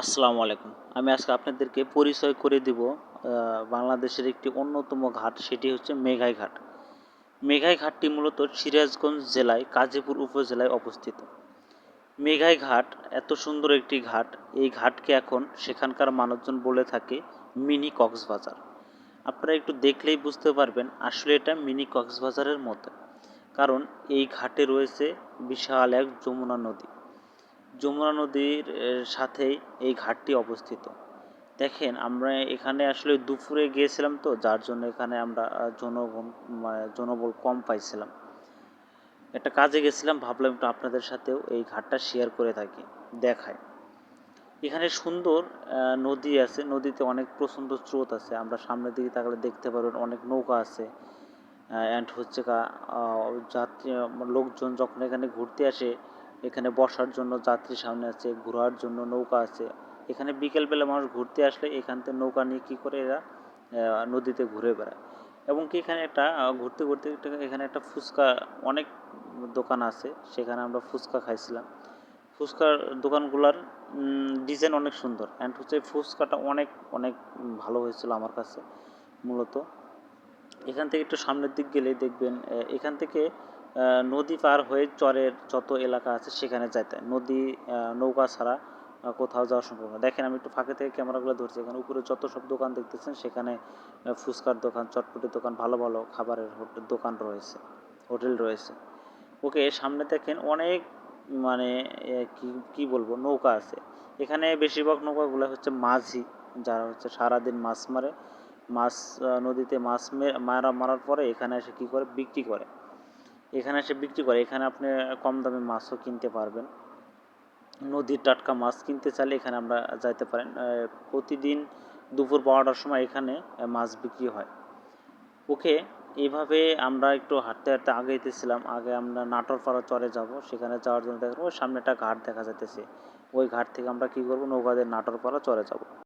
আসসালামু আলাইকুম। আমি আজকে আপনাদেরকে পরিচয় করে দিব বাংলাদেশের একটি অন্যতম ঘাট, সেটি হচ্ছে মেঘাই ঘাট। মেঘাই ঘাটটি মূলত সিরাজগঞ্জ জেলায়, কাজীপুর উপজেলায় অবস্থিত। মেঘাই ঘাট এত সুন্দর একটি ঘাট, এই ঘাটকে এখন সেখানকার মানুষজন বলে থাকে মিনি কক্সবাজার। আপনারা একটু দেখলেই বুঝতে পারবেন, আসলে এটা মিনি কক্সবাজারের মতো। কারণ এই ঘাটে রয়েছে বিশাল এক যমুনা নদী। যমুনা নদীর সাথেই এই ঘাটটি অবস্থিত। দেখেন, আমরা এখানে আসলে দুপুরে গিয়েছিলাম তো, যার জন্য এখানে আমরা জনগণ মানে জনবল কম পাইছিলাম। একটা কাজে গেছিলাম, ভাবলাম একটু আপনাদের সাথেও এই ঘাটটা শেয়ার করে থাকি দেখায় এখানে সুন্দর নদী আছে, নদীতে অনেক প্রচণ্ড স্রোত আছে। আমরা সামনের দিকে তাকালে দেখতে পারবেন অনেক নৌকা আছে অ্যান্ড হচ্ছে যাত্রী লোকজন যখন এখানে ঘুরতে আসে এখানে বসার জন্য যাত্রী সামনে আছে, ঘোরার জন্য নৌকা আছে। এখানে বিকেলবেলা মানুষ ঘুরতে আসলে এখান থেকে নৌকা নিয়ে কী করে এরা নদীতে ঘুরে বেড়ায়। এবং কি এখানে একটা ঘুরতে ঘুরতে এখানে একটা ফুচকা অনেক দোকান আছে, সেখানে আমরা ফুচকা খাইছিলাম। ফুচকার দোকানগুলোর ডিজাইন অনেক সুন্দর। অ্যান্ড হচ্ছে ফুচকাটা অনেক অনেক ভালো হয়েছিল আমার কাছে, মূলত। এখান থেকে একটু সামনের দিক গেলে দেখবেন এখান থেকে নদী পার হয়ে চরের যত এলাকা আছে সেখানে যাইতে। নদী নৌকা ছাড়া কোথাও যাওয়া সম্ভব না। দেখেন আমি একটু ফাঁকে থেকে ক্যামেরাগুলো ধরছি। এখানে উপরে যত সব দোকান দেখতেছেন, সেখানে ফুচকার দোকান, চটপটির দোকান, ভালো ভালো খাবারের হোটেল দোকান রয়েছে, হোটেল রয়েছে। ওকে, সামনে দেখেন অনেক মানে কি কি বলব, নৌকা আছে। এখানে বেশিরভাগ নৌকাগুলো হচ্ছে মাঝি, যারা হচ্ছে সারাদিন মাছ মারে। মাছ নদীতে মাছ মারা, মারার পরে এখানে এসে কী করে? বিক্রি করে। এখানে এসে বিক্রি করে, এখানে আপনি কম দামে মাছও কিনতে পারবেন। নদীর টাটকা মাছ কিনতে চাইলে এখানে আমরা যাইতে পারেন। প্রতিদিন দুপুর বারোটার সময় এখানে মাছ বিক্রি হয়। ওকে এইভাবে আমরা একটু হাঁটতে হাঁটতে আগেইতেছিলাম আগে আমরা নাটোরপাড়া চরে যাব, সেখানে যাওয়ার জন্য দেখো ওই সামনে একটা ঘাট দেখা যাইতেছে। ওই ঘাট থেকে আমরা কী করব? নৌকা দিয়ে নাটোরপাড়া চরে যাব।